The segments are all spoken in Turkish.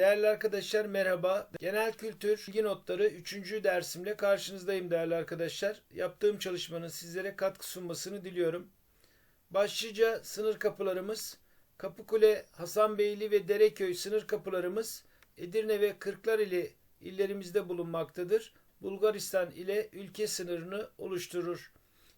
Değerli arkadaşlar merhaba. Genel kültür bilgi notları 3. dersimle karşınızdayım değerli arkadaşlar. Yaptığım çalışmanın sizlere katkı sunmasını diliyorum. Başlıca sınır kapılarımız Kapıkule, Hasanbeyli ve Dereköy sınır kapılarımız Edirne ve Kırklareli illerimizde bulunmaktadır. Bulgaristan ile ülke sınırını oluşturur.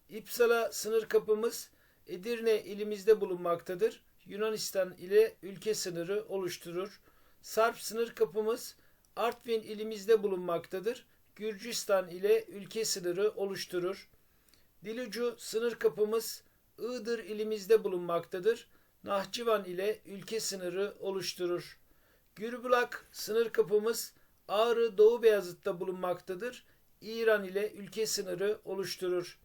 İpsala sınır kapımız Edirne ilimizde bulunmaktadır. Yunanistan ile ülke sınırı oluşturur. Sarp sınır kapımız Artvin ilimizde bulunmaktadır. Gürcistan ile ülke sınırı oluşturur. Dilucu sınır kapımız Iğdır ilimizde bulunmaktadır. Nahçıvan ile ülke sınırı oluşturur. Gürbülak sınır kapımız Ağrı Doğu Beyazıt'ta bulunmaktadır. İran ile ülke sınırı oluşturur.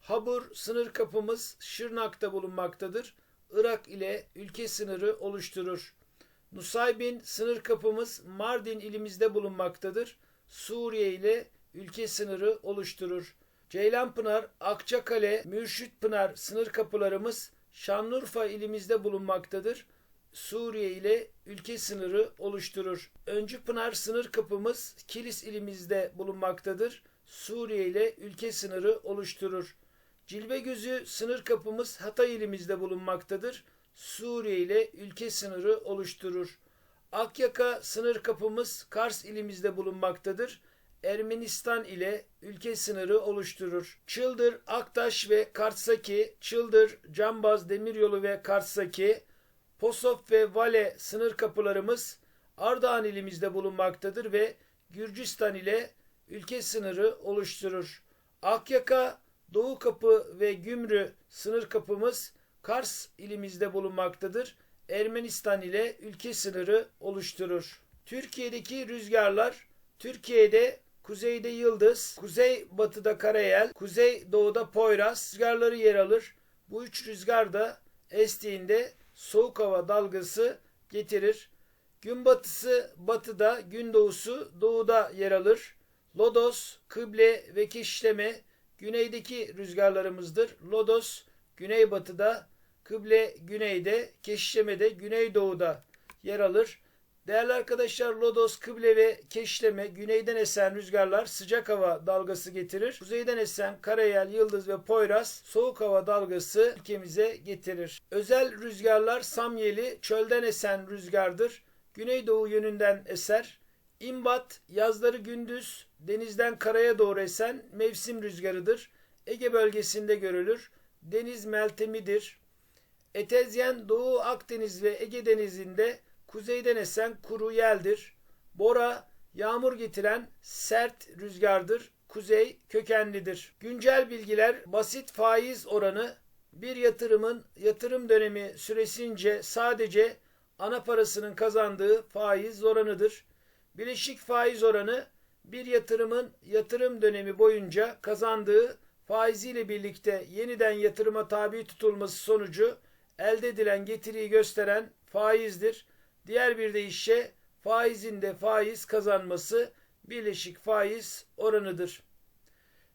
Habur sınır kapımız Şırnak'ta bulunmaktadır. Irak ile ülke sınırı oluşturur. Nusaybin sınır kapımız Mardin ilimizde bulunmaktadır. Suriye ile ülke sınırı oluşturur. Ceylanpınar, Akçakale, Mürşitpınar sınır kapılarımız Şanlıurfa ilimizde bulunmaktadır. Suriye ile ülke sınırı oluşturur. Öncüpınar sınır kapımız Kilis ilimizde bulunmaktadır. Suriye ile ülke sınırı oluşturur. Cilvegözü sınır kapımız Hatay ilimizde bulunmaktadır. Suriye ile ülke sınırı oluşturur. Akyaka sınır kapımız Kars ilimizde bulunmaktadır. Ermenistan ile ülke sınırı oluşturur. Çıldır, Aktaş ve Kartsaki, Çıldır, Cambaz Demiryolu ve Kartsaki, Posof ve Vale sınır kapılarımız Ardahan ilimizde bulunmaktadır ve Gürcistan ile ülke sınırı oluşturur. Akyaka, Doğu Kapı ve Gümrü sınır kapımız Kars ilimizde bulunmaktadır. Ermenistan ile ülke sınırı oluşturur. Türkiye'deki rüzgarlar Türkiye'de kuzeyde Yıldız, kuzey batıda Karayel, kuzey doğuda Poyraz rüzgarları yer alır. Bu üç rüzgar da estiğinde soğuk hava dalgası getirir. Gün batısı batıda, gün doğusu doğuda yer alır. Lodos, kıble ve keşleme güneydeki rüzgarlarımızdır. Lodos güneybatıda, kıble güneyde, keşlemede güneydoğuda yer alır. Değerli arkadaşlar Lodos, kıble ve keşleme güneyden esen rüzgarlar sıcak hava dalgası getirir. Kuzeyden esen Karayel, Yıldız ve Poyraz soğuk hava dalgası ülkemize getirir. Özel rüzgarlar Samyeli çölden esen rüzgardır. Güneydoğu yönünden eser. İmbat yazları gündüz denizden karaya doğru esen mevsim rüzgarıdır. Ege bölgesinde görülür. Deniz meltemidir. Etezyen Doğu Akdeniz ve Ege denizinde kuzeyden esen kuru yeldir. Bora yağmur getiren sert rüzgardır. Kuzey kökenlidir. Güncel bilgiler basit faiz oranı bir yatırımın yatırım dönemi süresince sadece ana parasının kazandığı faiz oranıdır. Bileşik faiz oranı bir yatırımın yatırım dönemi boyunca kazandığı faiziyle birlikte yeniden yatırıma tabi tutulması sonucu elde edilen getiriyi gösteren faizdir. Diğer bir deyişle faizin de faiz kazanması birleşik faiz oranıdır.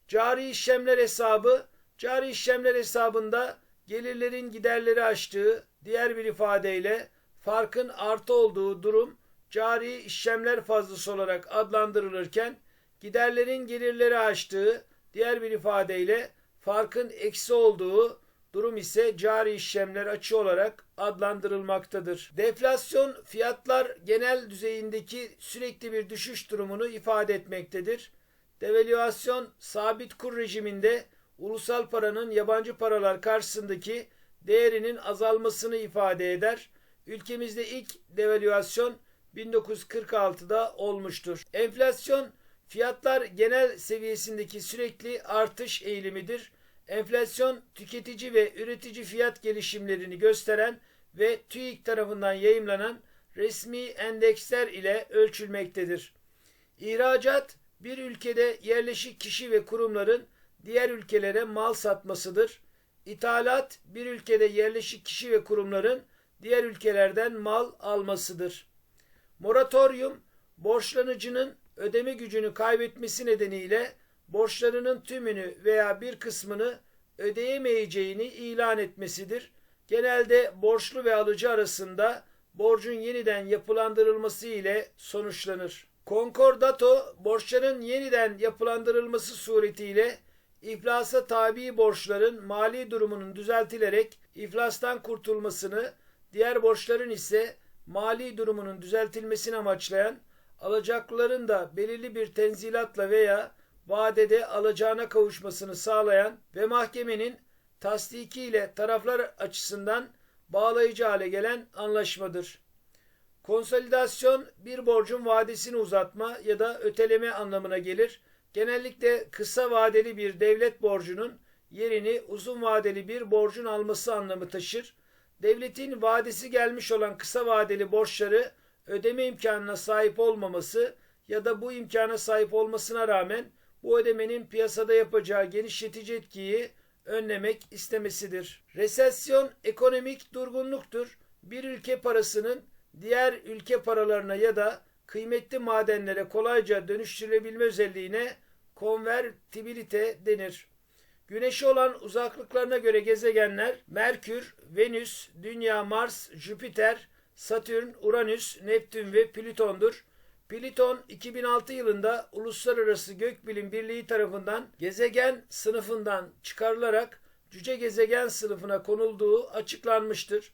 Cari işlemler hesabı, cari işlemler hesabında gelirlerin giderleri aştığı, diğer bir ifadeyle farkın artı olduğu durum cari işlemler fazlası olarak adlandırılırken giderlerin gelirleri aştığı, diğer bir ifadeyle farkın eksi olduğu durum ise cari işlemler açı olarak adlandırılmaktadır. Deflasyon fiyatlar genel düzeyindeki sürekli bir düşüş durumunu ifade etmektedir. Devalüasyon sabit kur rejiminde ulusal paranın yabancı paralar karşısındaki değerinin azalmasını ifade eder. Ülkemizde ilk devalüasyon 1946'da olmuştur. Enflasyon fiyatlar genel seviyesindeki sürekli artış eğilimidir. Enflasyon tüketici ve üretici fiyat gelişimlerini gösteren ve TÜİK tarafından yayımlanan resmi endeksler ile ölçülmektedir. İhracat bir ülkede yerleşik kişi ve kurumların diğer ülkelere mal satmasıdır. İthalat bir ülkede yerleşik kişi ve kurumların diğer ülkelerden mal almasıdır. Moratorium borçlanıcının ödeme gücünü kaybetmesi nedeniyle borçlarının tümünü veya bir kısmını ödeyemeyeceğini ilan etmesidir. Genelde borçlu ve alıcı arasında borcun yeniden yapılandırılması ile sonuçlanır. Concordato borçların yeniden yapılandırılması suretiyle iflasa tabi borçların mali durumunun düzeltilerek iflastan kurtulmasını, diğer borçların ise mali durumunun düzeltilmesini amaçlayan alacaklıların da belirli bir tenzilatla veya vadede alacağına kavuşmasını sağlayan ve mahkemenin tasdiki ile taraflar açısından bağlayıcı hale gelen anlaşmadır. Konsolidasyon bir borcun vadesini uzatma ya da öteleme anlamına gelir. Genellikle kısa vadeli bir devlet borcunun yerini uzun vadeli bir borcun alması anlamı taşır. Devletin vadesi gelmiş olan kısa vadeli borçları ödeme imkanına sahip olmaması ya da bu imkana sahip olmasına rağmen bu ödemenin piyasada yapacağı genişletici etkiyi önlemek istemesidir. Resesyon ekonomik durgunluktur. Bir ülke parasının diğer ülke paralarına ya da kıymetli madenlere kolayca dönüştürülebilme özelliğine konvertibilite denir. Güneşe olan uzaklıklarına göre gezegenler Merkür, Venüs, Dünya, Mars, Jüpiter, Satürn, Uranüs, Neptün ve Plüton'dur. Plüton 2006 yılında Uluslararası Gökbilim Birliği tarafından gezegen sınıfından çıkarılarak cüce gezegen sınıfına konulduğu açıklanmıştır.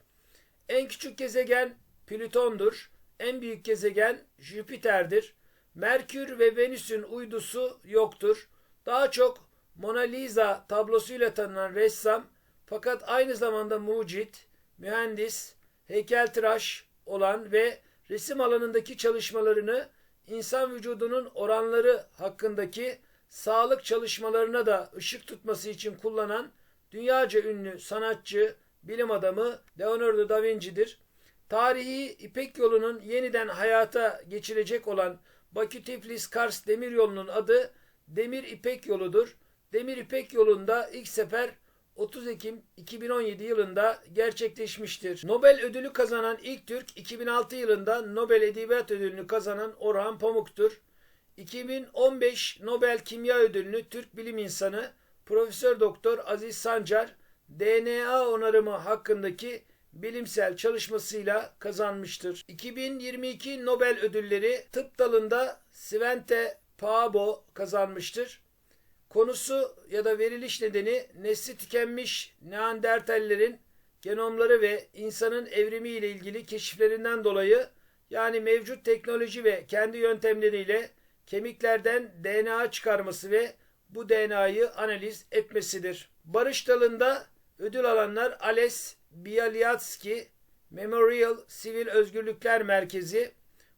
En küçük gezegen Plüton'dur. En büyük gezegen Jüpiter'dir. Merkür ve Venüs'ün uydusu yoktur. Daha çok Mona Lisa tablosuyla tanınan ressam fakat aynı zamanda mucit, mühendis, heykeltıraş olan ve resim alanındaki çalışmalarını insan vücudunun oranları hakkındaki sağlık çalışmalarına da ışık tutması için kullanan dünyaca ünlü sanatçı, bilim adamı Leonardo da Vinci'dir. Tarihi İpek yolunun yeniden hayata geçirecek olan Bakü-Tiflis-Kars demiryolunun adı Demir İpek yoludur. Demir İpek yolunda ilk sefer 30 Ekim 2017 yılında gerçekleşmiştir. Nobel ödülü kazanan ilk Türk 2006 yılında Nobel Edebiyat Ödülünü kazanan Orhan Pamuk'tur. 2015 Nobel Kimya Ödülünü Türk bilim insanı Profesör Doktor Aziz Sancar DNA onarımı hakkındaki bilimsel çalışmasıyla kazanmıştır. 2022 Nobel ödülleri tıp dalında Svante Paabo kazanmıştır. Konusu ya da veriliş nedeni nesli tükenmiş Neandertallerin genomları ve insanın evrimi ile ilgili keşiflerinden dolayı yani mevcut teknoloji ve kendi yöntemleriyle kemiklerden DNA çıkarması ve bu DNA'yı analiz etmesidir. Barış dalında ödül alanlar Ales Bialyatsky Memorial Sivil Özgürlükler Merkezi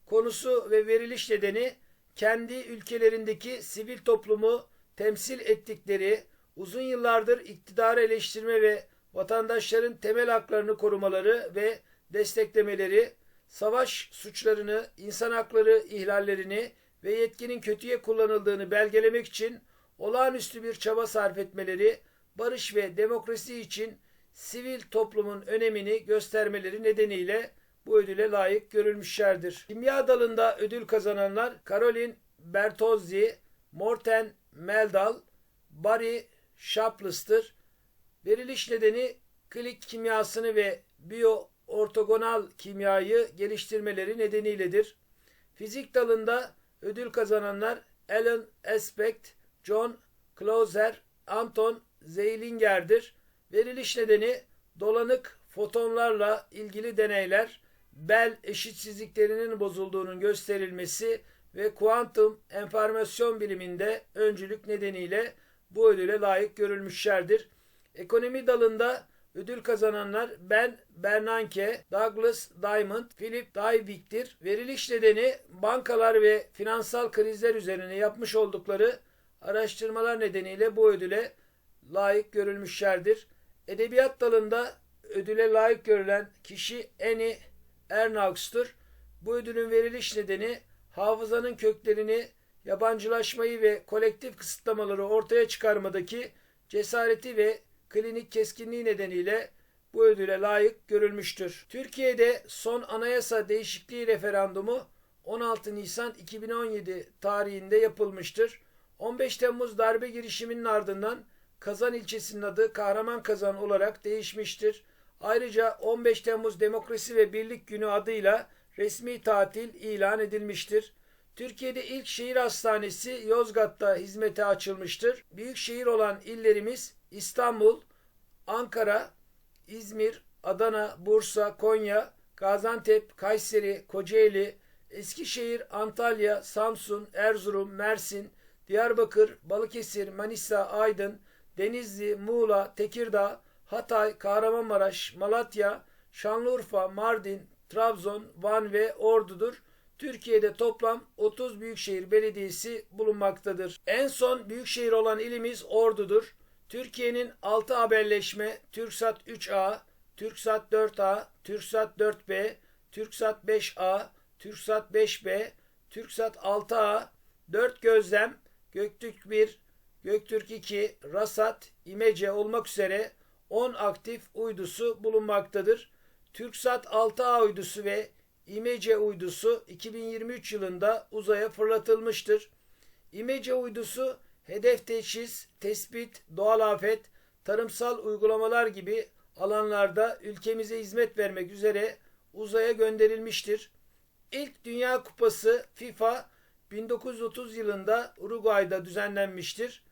konusu ve veriliş nedeni kendi ülkelerindeki sivil toplumu temsil ettikleri uzun yıllardır iktidarı eleştirme ve vatandaşların temel haklarını korumaları ve desteklemeleri, savaş suçlarını, insan hakları ihlallerini ve yetkinin kötüye kullanıldığını belgelemek için olağanüstü bir çaba sarf etmeleri, barış ve demokrasi için sivil toplumun önemini göstermeleri nedeniyle bu ödüle layık görülmüşlerdir. Kimya dalında ödül kazananlar Caroline Bertozzi, Morten Meldal, Barry Shaples'tır. Veriliş nedeni klik kimyasını ve biyo-ortogonal kimyayı geliştirmeleri nedeniyledir. Fizik dalında ödül kazananlar Alan Aspect, John Clauser, Anton Zeilinger'dir. Veriliş nedeni dolanık fotonlarla ilgili deneyler, bel eşitsizliklerinin bozulduğunun gösterilmesi ve kuantum enformasyon biliminde öncülük nedeniyle bu ödüle layık görülmüşlerdir. Ekonomi dalında ödül kazananlar Ben Bernanke, Douglas Diamond, Philip Dybvig'tir. Veriliş nedeni bankalar ve finansal krizler üzerine yapmış oldukları araştırmalar nedeniyle bu ödüle layık görülmüşlerdir. Edebiyat dalında ödüle layık görülen kişi Annie Ernaux'tur. Bu ödülün veriliş nedeni hafızanın köklerini, yabancılaşmayı ve kolektif kısıtlamaları ortaya çıkarmadaki cesareti ve klinik keskinliği nedeniyle bu ödüle layık görülmüştür. Türkiye'de son anayasa değişikliği referandumu 16 Nisan 2017 tarihinde yapılmıştır. 15 Temmuz darbe girişiminin ardından Kazan ilçesinin adı Kahraman Kazan olarak değişmiştir. Ayrıca 15 Temmuz Demokrasi ve Birlik Günü adıyla resmi tatil ilan edilmiştir. Türkiye'de ilk şehir hastanesi Yozgat'ta hizmete açılmıştır. Büyük şehir olan illerimiz İstanbul, Ankara, İzmir, Adana, Bursa, Konya, Gaziantep, Kayseri, Kocaeli, Eskişehir, Antalya, Samsun, Erzurum, Mersin, Diyarbakır, Balıkesir, Manisa, Aydın, Denizli, Muğla, Tekirdağ, Hatay, Kahramanmaraş, Malatya, Şanlıurfa, Mardin, Trabzon, Van ve Ordu'dur. Türkiye'de toplam 30 büyükşehir belediyesi bulunmaktadır. En son büyükşehir olan ilimiz Ordu'dur. Türkiye'nin 6 haberleşme TürkSat 3A, TürkSat 4A, TürkSat 4B, TürkSat 5A, TürkSat 5B, TürkSat 6A, 4 gözlem, Göktürk 1, Göktürk 2, Rasat, İmece olmak üzere 10 aktif uydusu bulunmaktadır. TürkSat 6A uydusu ve İmece uydusu 2023 yılında uzaya fırlatılmıştır. İmece uydusu hedef teşhis, tespit, doğal afet, tarımsal uygulamalar gibi alanlarda ülkemize hizmet vermek üzere uzaya gönderilmiştir. İlk Dünya Kupası FIFA 1930 yılında Uruguay'da düzenlenmiştir.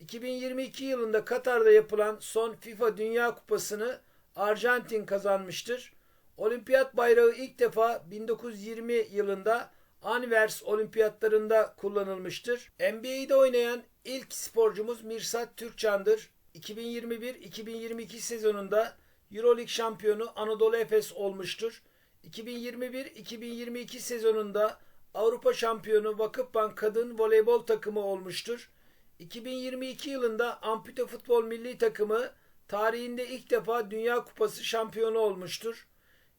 2022 yılında Katar'da yapılan son FIFA Dünya Kupası'nı Arjantin kazanmıştır. Olimpiyat bayrağı ilk defa 1920 yılında Anvers Olimpiyatlarında kullanılmıştır. NBA'de oynayan ilk sporcumuz Mirsat Türkcan'dır. 2021-2022 sezonunda Euroleague şampiyonu Anadolu Efes olmuştur. 2021-2022 sezonunda Avrupa şampiyonu Vakıfbank Kadın Voleybol takımı olmuştur. 2022 yılında Ampute Futbol Milli Takımı tarihinde ilk defa Dünya Kupası şampiyonu olmuştur.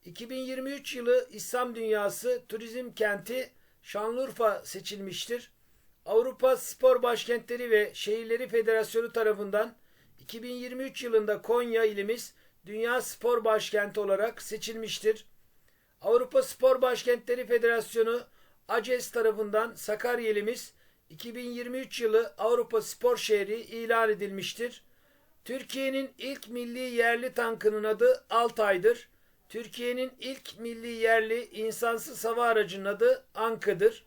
2023 yılı İslam Dünyası Turizm Kenti Şanlıurfa seçilmiştir. Avrupa Spor Başkentleri ve Şehirleri Federasyonu tarafından 2023 yılında Konya ilimiz Dünya Spor Başkenti olarak seçilmiştir. Avrupa Spor Başkentleri Federasyonu ACES tarafından Sakarya ilimiz 2023 yılı Avrupa Spor Şehri ilan edilmiştir. Türkiye'nin ilk milli yerli tankının adı Altay'dır. Türkiye'nin ilk milli yerli insansız hava aracının adı Anka'dır.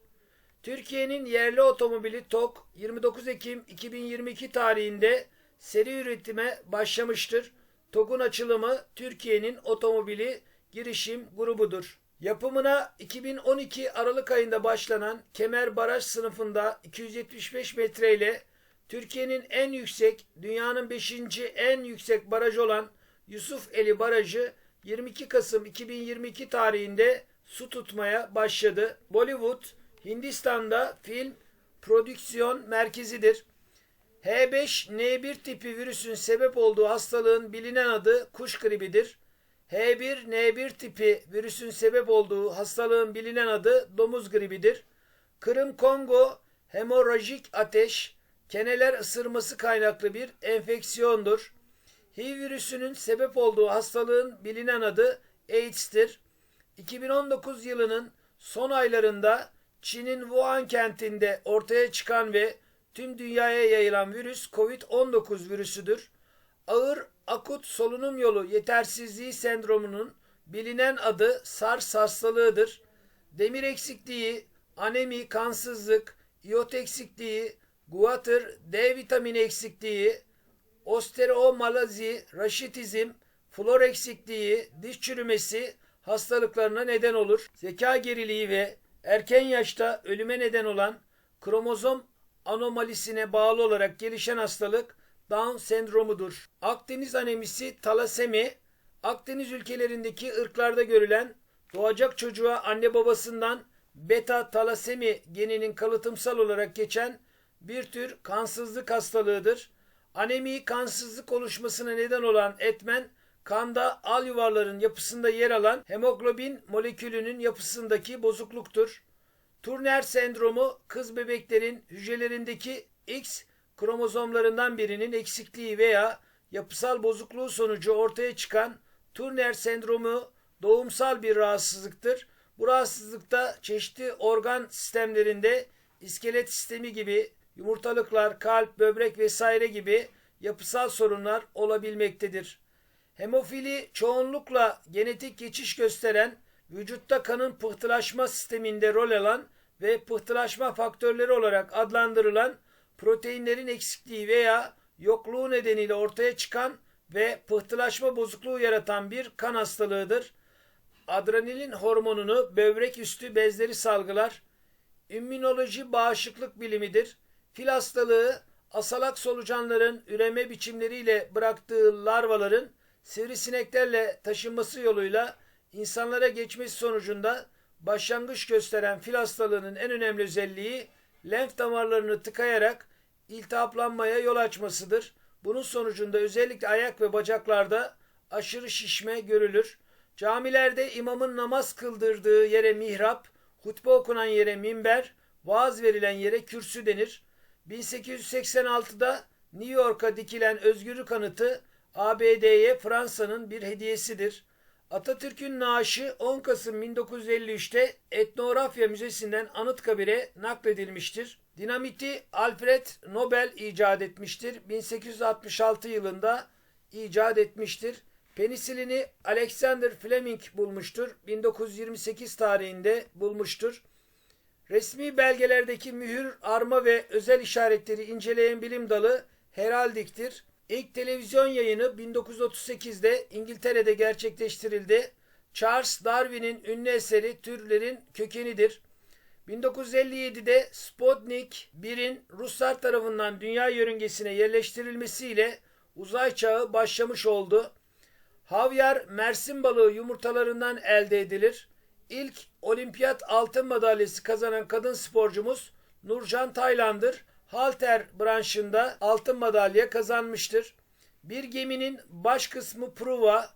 Türkiye'nin yerli otomobili TOK 29 Ekim 2022 tarihinde seri üretime başlamıştır. TOG'un açılımı Türkiye'nin otomobili girişim grubudur. Yapımına 2012 Aralık ayında başlanan Kemer Baraj sınıfında 275 metre ile Türkiye'nin en yüksek, dünyanın 5. en yüksek baraj olan Yusuf Eli Barajı 22 Kasım 2022 tarihinde su tutmaya başladı. Bollywood, Hindistan'da film prodüksiyon merkezidir. H5N1 tipi virüsün sebep olduğu hastalığın bilinen adı kuş gribidir. H1N1 tipi virüsün sebep olduğu hastalığın bilinen adı domuz gribidir. Kırım Kongo hemorajik ateş, keneler ısırması kaynaklı bir enfeksiyondur. HIV virüsünün sebep olduğu hastalığın bilinen adı AIDS'tir. 2019 yılının son aylarında Çin'in Wuhan kentinde ortaya çıkan ve tüm dünyaya yayılan virüs COVID-19 virüsüdür. Ağır akut solunum yolu yetersizliği sendromunun bilinen adı SARS hastalığıdır. Demir eksikliği, anemi, kansızlık, iot eksikliği, guatr, D vitamini eksikliği, osteomalazi, raşitizm, flor eksikliği, diş çürümesi hastalıklarına neden olur. Zeka geriliği ve erken yaşta ölüme neden olan kromozom anomalisine bağlı olarak gelişen hastalık Down sendromudur. Akdeniz anemisi talasemi, Akdeniz ülkelerindeki ırklarda görülen doğacak çocuğa anne babasından beta talasemi geninin kalıtımsal olarak geçen bir tür kansızlık hastalığıdır. Anemi kansızlık oluşmasına neden olan etmen kanda al yuvarların yapısında yer alan hemoglobin molekülünün yapısındaki bozukluktur. Turner sendromu kız bebeklerin hücrelerindeki X kromozomlarından birinin eksikliği veya yapısal bozukluğu sonucu ortaya çıkan Turner sendromu doğumsal bir rahatsızlıktır. Bu rahatsızlıkta çeşitli organ sistemlerinde iskelet sistemi gibi yumurtalıklar, kalp, böbrek vesaire gibi yapısal sorunlar olabilmektedir. Hemofili çoğunlukla genetik geçiş gösteren, vücutta kanın pıhtılaşma sisteminde rol alan ve pıhtılaşma faktörleri olarak adlandırılan proteinlerin eksikliği veya yokluğu nedeniyle ortaya çıkan ve pıhtılaşma bozukluğu yaratan bir kan hastalığıdır. Adrenalin hormonunu böbrek üstü bezleri salgılar. İmmünoloji bağışıklık bilimidir. Fil hastalığı asalak solucanların üreme biçimleriyle bıraktığı larvaların sivrisineklerle taşınması yoluyla insanlara geçmesi sonucunda başlangıç gösteren fil hastalığının en önemli özelliği lenf damarlarını tıkayarak iltihaplanmaya yol açmasıdır. Bunun sonucunda özellikle ayak ve bacaklarda aşırı şişme görülür. Camilerde imamın namaz kıldırdığı yere mihrap, hutbe okunan yere minber, vaaz verilen yere kürsü denir. 1886'da New York'a dikilen özgürlük anıtı ABD'ye Fransa'nın bir hediyesidir. Atatürk'ün naaşı 10 Kasım 1953'te Etnografya Müzesi'nden Anıtkabir'e nakledilmiştir. Dinamiti Alfred Nobel icat etmiştir. 1866 yılında icat etmiştir. Penisilini Alexander Fleming bulmuştur. 1928 tarihinde bulmuştur. Resmi belgelerdeki mühür, arma ve özel işaretleri inceleyen bilim dalı heraldiktir. İlk televizyon yayını 1938'de İngiltere'de gerçekleştirildi. Charles Darwin'in ünlü eseri Türlerin Kökenidir. 1957'de Sputnik 1'in Ruslar tarafından dünya yörüngesine yerleştirilmesiyle uzay çağı başlamış oldu. Havyar mersin balığı yumurtalarından elde edilir. İlk olimpiyat altın madalyası kazanan kadın sporcumuz Nurcan Taylan'dır. Halter branşında altın madalya kazanmıştır. Bir geminin baş kısmı pruva,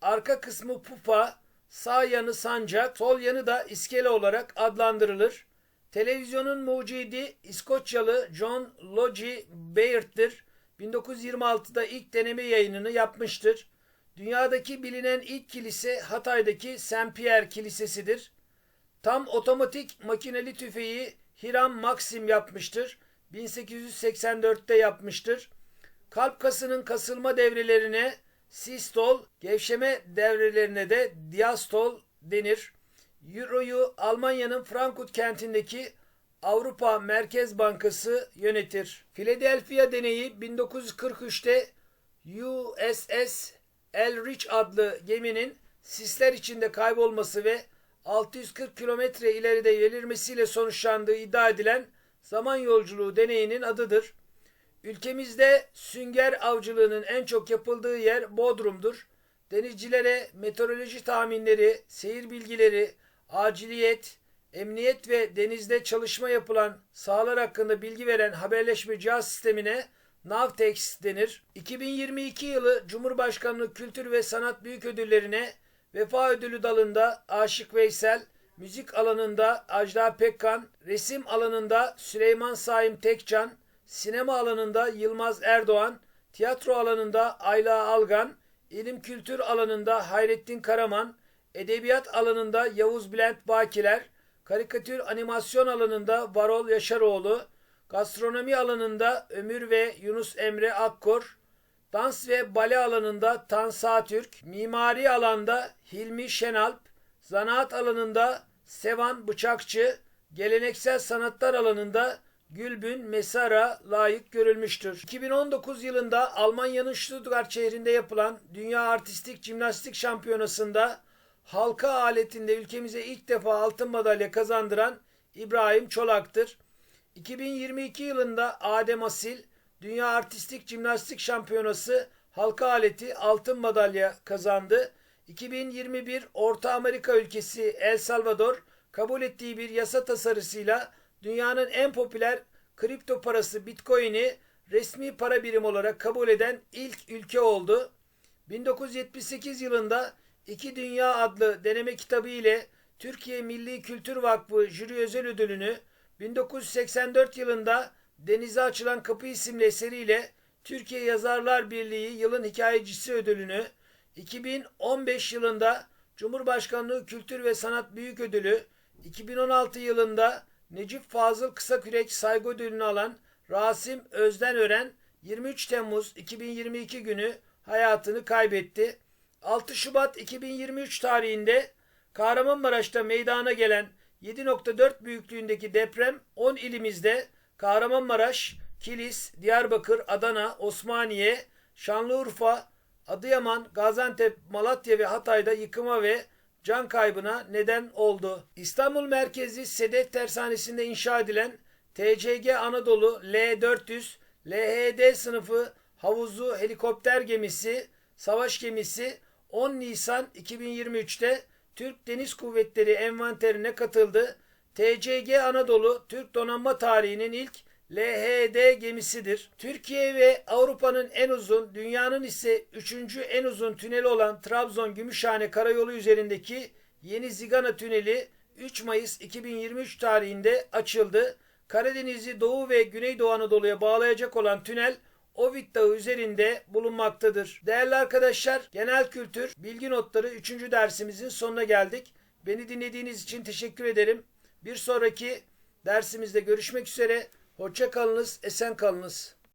arka kısmı pupa, sağ yanı sancak, sol yanı da iskele olarak adlandırılır. Televizyonun mucidi İskoçyalı John Logie Bayard'dır. 1926'da ilk deneme yayınını yapmıştır. Dünyadaki bilinen ilk kilise Hatay'daki Saint Pierre Kilisesi'dir. Tam otomatik makineli tüfeği Hiram Maxim yapmıştır. 1884'te yapmıştır. Kalp kasının kasılma devrelerine sistol, gevşeme devrelerine de diastol denir. Euro'yu Almanya'nın Frankfurt kentindeki Avrupa Merkez Bankası yönetir. Philadelphia deneyi 1943'te USS Elrich adlı geminin sisler içinde kaybolması ve 640 kilometre ileride belirmesiyle sonuçlandığı iddia edilen zaman yolculuğu deneyinin adıdır. Ülkemizde sünger avcılığının en çok yapıldığı yer Bodrum'dur. Denizcilere meteoroloji tahminleri, seyir bilgileri, aciliyet, emniyet ve denizde çalışma yapılan sahalar hakkında bilgi veren haberleşme cihaz sistemine Navtex denir. 2022 yılı Cumhurbaşkanlığı Kültür ve Sanat Büyük Ödülleri'ne Vefa Ödülü dalında Aşık Veysel, müzik alanında Ajda Pekkan, resim alanında Süleyman Saim Tekcan, sinema alanında Yılmaz Erdoğan, tiyatro alanında Ayla Algan, ilim kültür alanında Hayrettin Karaman, edebiyat alanında Yavuz Bülent Bakiler, karikatür animasyon alanında Varol Yaşaroğlu, gastronomi alanında Ömür ve Yunus Emre Akkor, dans ve bale alanında Tan Satürk, mimari alanda Hilmi Şenalp, zanaat alanında Sevan Bıçakçı, geleneksel sanatlar alanında Gülbün Mesara layık görülmüştür. 2019 yılında Almanya'nın Stuttgart şehrinde yapılan Dünya Artistik Jimnastik Şampiyonası'nda halka aletinde ülkemize ilk defa altın madalya kazandıran İbrahim Çolak'tır. 2022 yılında Adem Asil Dünya Artistik Jimnastik Şampiyonası halka aleti altın madalya kazandı. 2021 Orta Amerika ülkesi El Salvador kabul ettiği bir yasa tasarısıyla dünyanın en popüler kripto parası Bitcoin'i resmi para birim olarak kabul eden ilk ülke oldu. 1978 yılında İki Dünya adlı deneme kitabı ile Türkiye Milli Kültür Vakfı jüri özel ödülünü 1984 yılında Denize Açılan Kapı isimli eseriyle Türkiye Yazarlar Birliği Yılın Hikayecisi ödülünü 2015 yılında Cumhurbaşkanlığı Kültür ve Sanat Büyük Ödülü 2016 yılında Necip Fazıl Kısakürek saygı ödülünü alan Rasim Özden Ören 23 Temmuz 2022 günü hayatını kaybetti. 6 Şubat 2023 tarihinde Kahramanmaraş'ta meydana gelen 7.4 büyüklüğündeki deprem 10 ilimizde Kahramanmaraş, Kilis, Diyarbakır, Adana, Osmaniye, Şanlıurfa, Adıyaman, Gaziantep, Malatya ve Hatay'da yıkıma ve can kaybına neden oldu. İstanbul merkezli Sedef Tersanesi'nde inşa edilen TCG Anadolu L400 LHD sınıfı havuzu helikopter gemisi, savaş gemisi 10 Nisan 2023'te Türk Deniz Kuvvetleri envanterine katıldı. TCG Anadolu Türk donanma tarihinin ilk LHD gemisidir. Türkiye ve Avrupa'nın en uzun, dünyanın ise üçüncü en uzun tüneli olan Trabzon-Gümüşhane Karayolu üzerindeki Yeni Zigana Tüneli 3 Mayıs 2023 tarihinde açıldı. Karadeniz'i Doğu ve Güneydoğu Anadolu'ya bağlayacak olan tünel Ovid Dağı üzerinde bulunmaktadır. Değerli arkadaşlar, genel kültür bilgi notları 3. dersimizin sonuna geldik. Beni dinlediğiniz için teşekkür ederim. Bir sonraki dersimizde görüşmek üzere. Hoşça kalınız, esen kalınız.